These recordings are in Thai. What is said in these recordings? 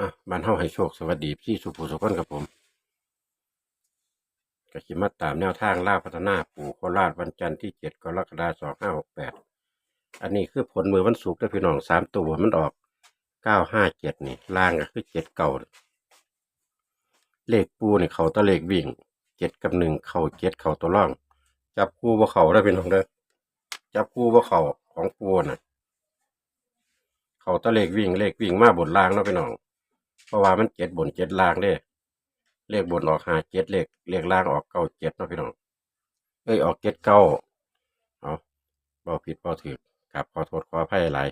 อะบ้านเฮาให้โชคสวัสดีพี่สุภูสุขนกับผมก็ขิมาตามแนวทางล่าพัฒนาปู่โคราชวันจันทร์ที่เจ็ดกรกฎาคมสองห้าหกแปดอันนี้คือผลมือวันศุกร์เด้พี่น้องสามตัวมันออกเก้าห้าเจ็ดนี่ล่างก็คือเจ็ดเก่าเลขปูนี่เขาตะเลขวิ่งเจ็ดกับหนึ่งเข่าเจ็ดเข่าตัวร่อง จับคู่บ่าเขาได้พี่น้องเด้อจับคู่บ่าเขาของปูน่ะ เขาตะเลขวิ่งเลขวิ่งมาบนล่างเนาะพี่น้อง ราะว่ามันเจ็ดบนเจ็ดล่างเด้เลขบนออกหาเจ็ดเลขเลขล่างออกเก้าเจ็ดเนาะพี่น้องเอ้ยออกเจ็ดเก้าเอาเบาผิดเบาถือกับขอโทษขออภัยหลาย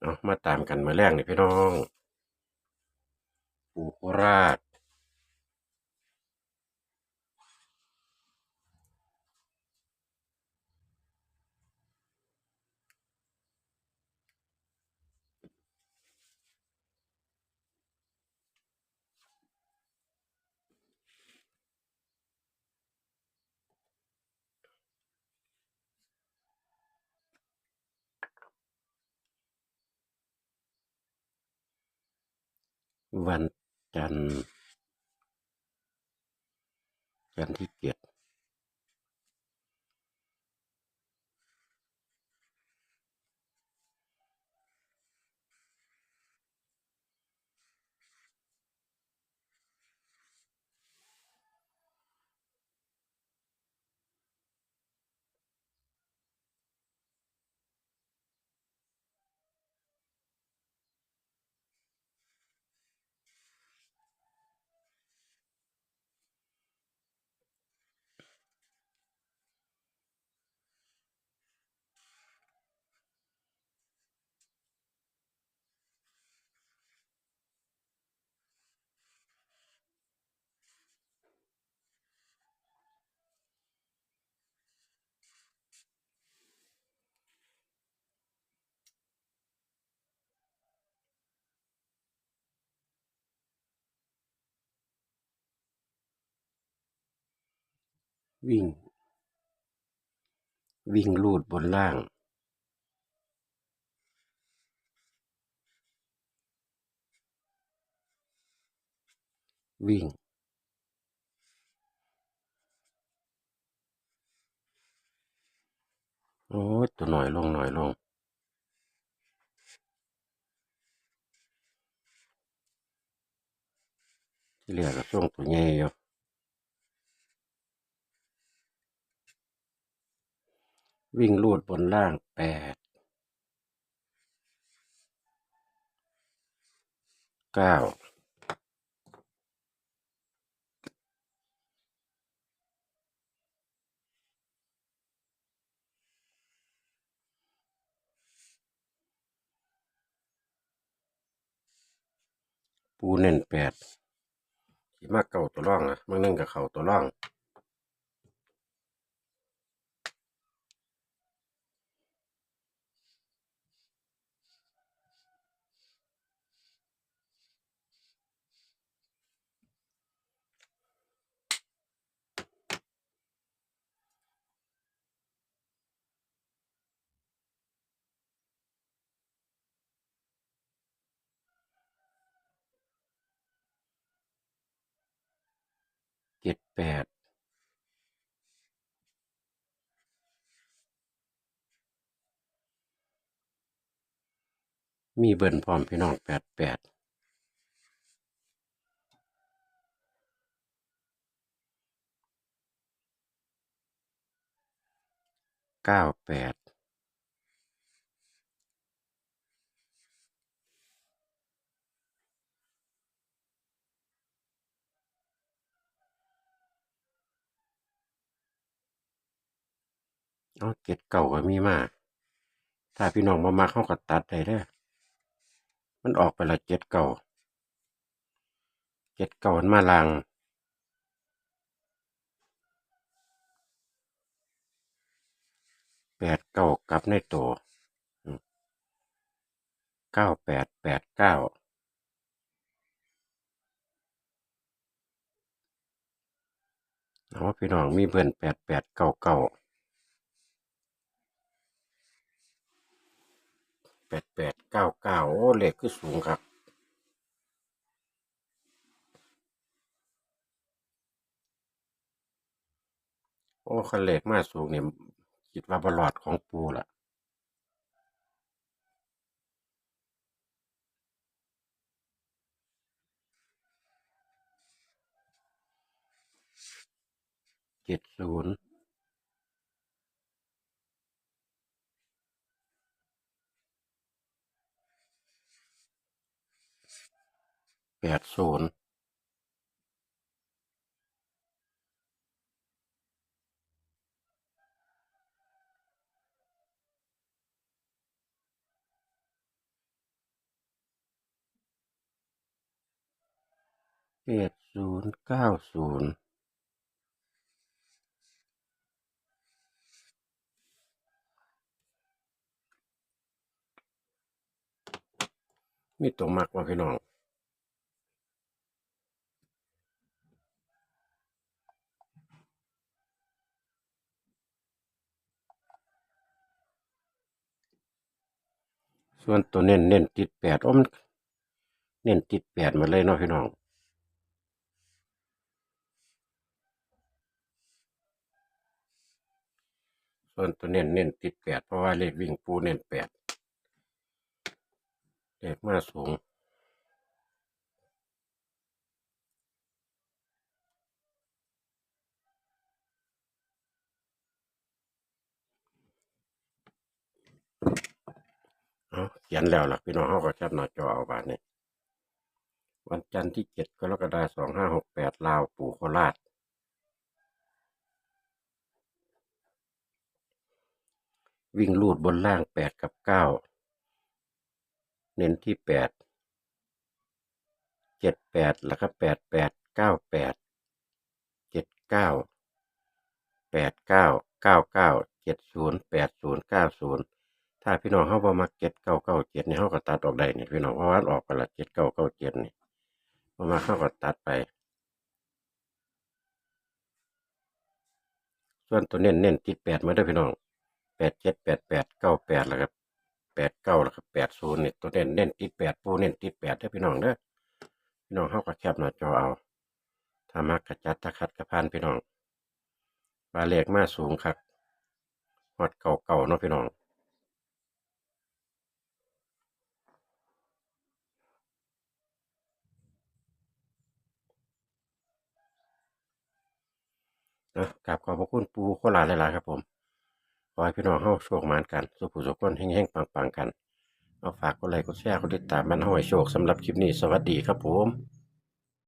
เอามาตามกันมาแรกนี่พี่น้อง ปูโคราช วันจันทร์จันทร์ที่เจ็ด วิ่ง วิ่งลูดบนล่าง วิ่ง โอ้ตัวหน่อยลงหน่อยลงที่เหลือก็ส่งตัวใหญ่อยู่ วิ่งลูดบนล่างแปดเก้าปูเน้นแปดสิมากเก่าตัวร่องนะบางนึงกับเข่าตัวร่อง เจ็ดแปดมีเบิ่นพร้อมพี่น้องแปดแปดเก้าแปด เอาเจ็ดเก่าก็มีมาก ถ้าพี่น้องมามาเข้ากับตัดได้เด้อมันออกไปละเจ็ดเก่าเจ็ดเก่ามันมาลางแปดเก้ากับในตัวเก้าแปดแปดเก้าเอาพี่น้องมีเบิ่อนแปดแปดเก้าเก้า แปดแปดเก้าเลขคือสูงครับโอ้คันเลขมาสูงเนี่ยคิดว่าบลอดของปูล่ะเจ็ดศูนย์ แปดศูนย์แปดศูนย์เก้าศูนย์มีตัวมักว่าพี่น้อง ส่วนตัวเน้นเน้นติดแปดโอ้มันเน้นติดแปดมาเลยเนาะพี่น้องส่วนตัวเน้นเน้นติดแปดเพราะว่าเลขวิ่งปูเน้นแปดเลขมาสูง เอาเขียนแล้วล่ะพี่น้องเขาก็แคปหน้าจอเอาบาทนี้วันจันทร์ที่เจ็ดกรกฎาสองห้าหกแปดลาวปู่โคราชวิ่งลูดบนล่างแปดกับเก้าเน้นที่แปดเจ็ดแปดแล้วก็แปดแปดเก้าแปดเจ็ดเก้าแปดเก้าเก้าเก้าเจ็ดศูนย์แปดศูนย์เก้าศูนย์ ถ้าพี่น้องเขาบอมาเจ็ดเก้าเก้าเจ็ดนี่เขาก็ตัดออกได้นี่พี่น้องเพราะว่าออกไปละเจ็ดเก้าเก้าเจ็ดนี่พอมาเขาก็ตัดไป ส่วนตัวเน้นเน้นติดแปดมาด้วยพี่น้องแปดเจ็ดแปดแปดเก้าแปดแล้วครับแปดเก้าแล้วครับแปดศูนย์นี่ตัวเน้นเน้นติดแปดปูเน้นติดแปดเด้พี่น้องเด้อพี่น้องเขาก็แคบหน้าจอเอาถ้ามักกระจัดตะคัดกระพานพี่น้องปลาเลขมาสูงครับฮอดเก่าเก่าๆเนาะพี่น้อง นะกราบขอบพระคุณปูโคลาชหลายๆครับผมขอให้พี่น้องเฮาโชคมานกัน สุขผู้สุขคนแห้งๆปังๆกันเอาฝากกดไลค์กดแชร์กดติดตามมันเฮาให้โชคสำหรับคลิปนี้สวัสดีครับผม